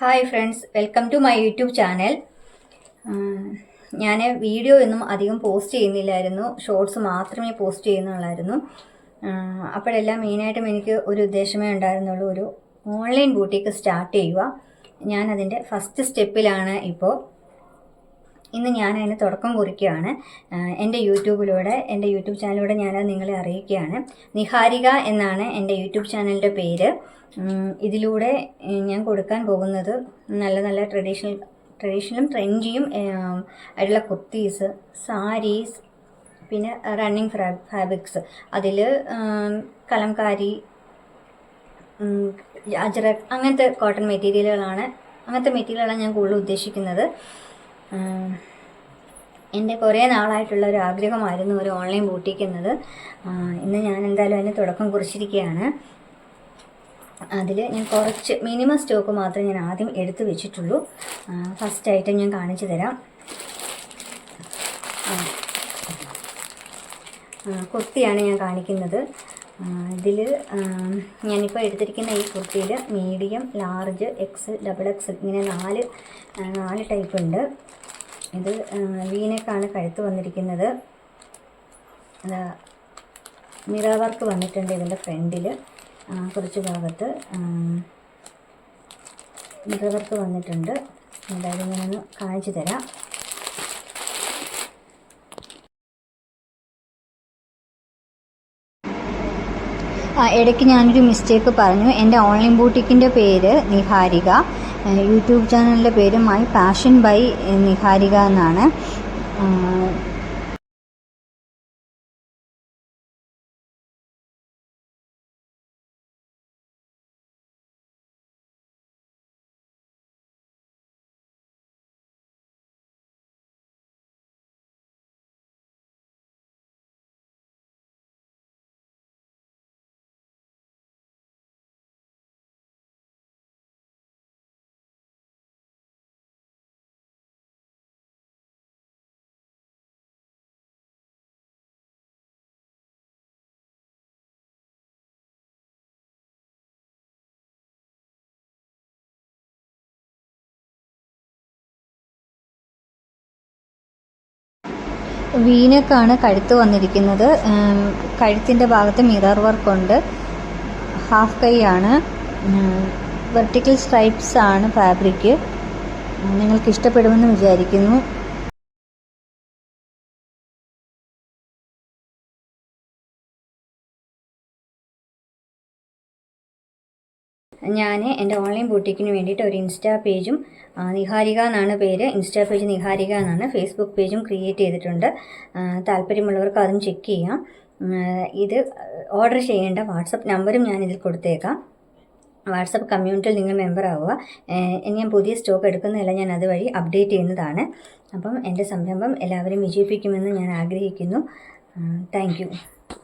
Hi friends welcome to my YouTube channel ഞാൻ video ഒന്നും അധികം പോസ്റ്റ് ചെയ്യുന്നില്ലായിരുന്നു. ഷോർട്സ് മാത്രമേ പോസ്റ്റ് ചെയ്യുന്നുള്ളായിരുന്നു. അപ്പോഴെല്ലാം മെയിനായിട്ടും എനിക്ക് ഒരു ഉദ്ദേശമേ ഉണ്ടായിരുന്നുള്ളൂ. ഒരു ഓൺലൈൻ ബൂട്ടിക്ക് സ്റ്റാർട്ട് ചെയ്യുക. ഞാനതിന്റെ ഫസ്റ്റ് സ്റ്റെപ്പിലാണ് ഇപ്പോൾ. ഇന്ന് ഞാൻ അതിന് തുടക്കം കുറിക്കുകയാണ്. എന്റെ യൂട്യൂബിലൂടെ എന്റെ യൂട്യൂബ് ചാനലിലൂടെ ഞാനത് നിങ്ങളെ അറിയിക്കുകയാണ്. നിഹാരിക എന്നാണ് എന്റെ യൂട്യൂബ് ചാനലിന്റെ പേര്. ഇതിലൂടെ ഞാൻ കൊടുക്കാൻ പോകുന്നത് നല്ല നല്ല ട്രഡീഷണൽ ട്രഡീഷണലും ട്രെൻഡിയും ആയിട്ടുള്ള കുർത്തീസ് സാരീസ് പിന്നെ റണ്ണിങ് ഫ്രാ ഫാബ്രിക്സ്. അതിൽ കലംകാരി അജറ അങ്ങനത്തെ കോട്ടൺ മെറ്റീരിയലുകളാണ് അങ്ങനത്തെ മെറ്റീരിയലാണ് ഞാൻ കൂടുതൽ ഉദ്ദേശിക്കുന്നത്. എന്റെ കുറേ നാളായിട്ടുള്ള ഒരു ആഗ്രഹമായിരുന്നു ഒരു ഓൺലൈൻ ബൂട്ടിക്കുന്നത്. ഇന്ന് ഞാൻ എന്തായാലും അതിന് തുടക്കം കുറിച്ചിരിക്കുകയാണ്. അതിൽ ഞാൻ കുറച്ച് മിനിമം സ്റ്റോക്ക് മാത്രമേ ഞാൻ ആദ്യം എടുത്തു വെച്ചിട്ടുള്ളൂ. ഫസ്റ്റ് ഐറ്റം ഞാൻ കാണിച്ചു തരാം. കുർത്തിയാണ് ഞാൻ കാണിക്കുന്നത്. ഇതിൽ ഞാനിപ്പോൾ എടുത്തിരിക്കുന്ന ഈ കുർത്തിയിൽ medium large X double X ഇങ്ങനെ നാല് നാല് ടൈപ്പ് ഉണ്ട് ഇത് വീനക്കാണ് കഴുത്ത് വന്നിരിക്കുന്നത്. മിറ വർക്ക് വന്നിട്ടുണ്ട് ഇതിന്റെ ഫ്രണ്ടിൽ കുറച്ച് ഭാഗത്ത്. മിറ വർക്ക് വന്നിട്ടുണ്ട്. എന്തായാലും ഞാനൊന്ന് കാണിച്ചു തരാം. ഇടയ്ക്ക് ഞാനൊരു മിസ്റ്റേക്ക് പറഞ്ഞു. എന്റെ ഓൺലൈൻ ബൂട്ടിക്കിന്റെ പേര് നിഹാരിക. യൂട്യൂബ് ചാനലിന്റെ പേര് മൈ പാഷൻ ബൈ നിഹാരിക എന്നാണ്. വീനക്കാണ് കഴുത്ത് വന്നിരിക്കുന്നത്. കഴുത്തിന്റെ ഭാഗത്ത് മിറർ വർക്ക് ഉണ്ട്. ഹാഫ് കൈയാണ് വെർട്ടിക്കൽ സ്ട്രൈപ്സ് ആണ് ഫാബ്രിക്. നിങ്ങൾക്ക് ഇഷ്ടപ്പെടുമെന്ന് വിചാരിക്കുന്നു. ഞാൻ എന്റെ ഓൺലൈൻ ബൂട്ടിക്കിന് വേണ്ടിയിട്ട് ഒരു ഇൻസ്റ്റാ പേജും നിഹാരിക എന്നാണ് പേര്. ഇൻസ്റ്റാ പേജ് നിഹാരിക എന്നാണ്. ഫേസ്ബുക്ക് പേജും ക്രിയേറ്റ് ചെയ്തിട്ടുണ്ട്. താല്പര്യമുള്ളവർക്ക് അതും ചെക്ക് ചെയ്യാം. ഇത് ഓർഡർ ചെയ്യേണ്ട വാട്സപ്പ് നമ്പറും ഞാൻ ഇതിൽ കൊടുത്തേക്കാം. വാട്സപ്പ് കമ്മ്യൂണിറ്റിയിൽ നിങ്ങൾ മെമ്പർ ആവുക. ഞാൻ പുതിയ സ്റ്റോക്ക് എടുക്കുന്നതല്ല ഞാൻ അതുവഴി അപ്ഡേറ്റ് ചെയ്യുന്നതാണ്. അപ്പം എന്റെ സംരംഭം എല്ലാവരും വിജയിപ്പിക്കുമെന്ന് ഞാൻ ആഗ്രഹിക്കുന്നു. താങ്ക്